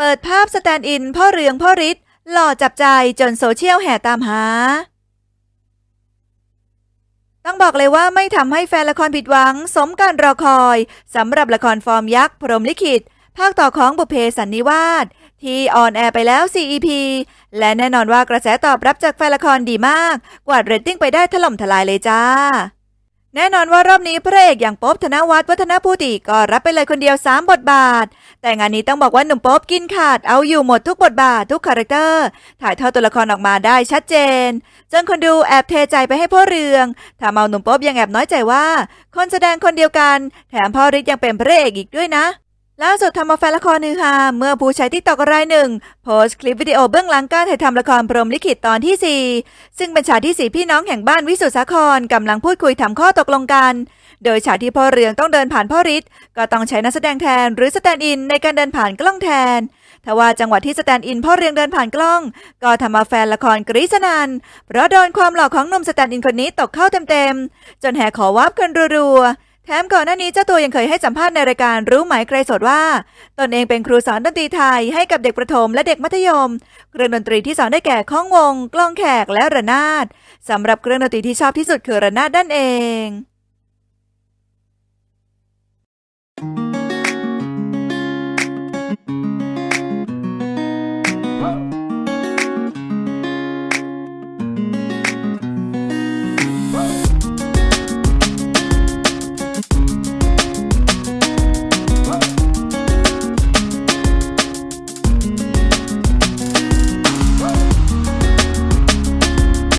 เปิดภาพสแตนด์อินพ่อเรืองพ่อฤทธิ์หล่อจับใจจนโซเชียลแห่ตามหา ต้องบอกเลยว่าไม่ทำให้แฟนละครผิดหวัง สมการรอคอยสำหรับละครฟอร์มยักษ์พรมลิขิต ภาคต่อของบุเพสันนิวาสที่ออนแอร์ไปแล้ว4 EP และแน่นอนว่ากระแสตอบรับจากแฟนละครดีมาก กวาดเรตติ้งไปได้ถล่มทลายเลยจ้า แน่นอนว่ารอบนี้พระเอกอย่างป๊อบธนวัฒน์วัฒนภูติก็รับไปเลยคนเดียว 3 บทบาท แต่งานนี้ต้องบอกว่าหนุ่มโป๊บกินขาดเอาอยู่หมดทุกบทบาททุกคาแรคเตอร์ ถ่ายทอดตัวละครออกมาได้ชัดเจน จนคนดูแอบเทใจไปให้พ่อเรืองทำเอาหนุ่มโป๊บยังแอบน้อยใจว่า คนแสดงคนเดียวกัน แถมพ่อฤทธิ์ยังเป็นพระเอกอีกด้วยนะ ล่าสุดทำเอาแฟนละครฮือฮาเมื่อผู้ใช้ทิกตอกรายหนึ่ง โพสต์คลิปวิดีโอเบื้องหลังการถ่ายทำละครพรหมลิขิตตอนที่ 4 ซึ่งเป็นฉากที่สี่พี่น้องแห่งบ้านวิสุทธิสาครกำลังพูดคุยทำข้อตกลงกัน โดยฉากที่พ่อเรืองต้องเดินผ่านพ่อฤทธิ์ก็ต้องใช้นักแสดงแทนหรือสแตนด์อินในการเดินผ่านกล้องแทนทว่าจังหวะที่สแตนด์อินพ่อเรืองเดินผ่านกล้อง ก็ทำเอาแฟนละครกรี๊ดสนันเพราะโดนความหล่อของหนุ่มสแตนด์อินคนนี้ตกเข้าเต็มๆ จนแห่ขอวับกันรัวๆ แถมก่อนหน้านี้เจ้าตัวยังเคยให้สัมภาษณ์ในรายการรู้ไหมใครสดว่า ตนเองเป็นครูสอนดนตรีไทยให้กับเด็กประถมและเด็กมัธยม เครื่องดนตรีที่สอนได้แก่ข้องวง กล้องแขกและระนาดสำหรับเครื่องดนตรีที่ชอบที่สุดคือระนาดด้านเอง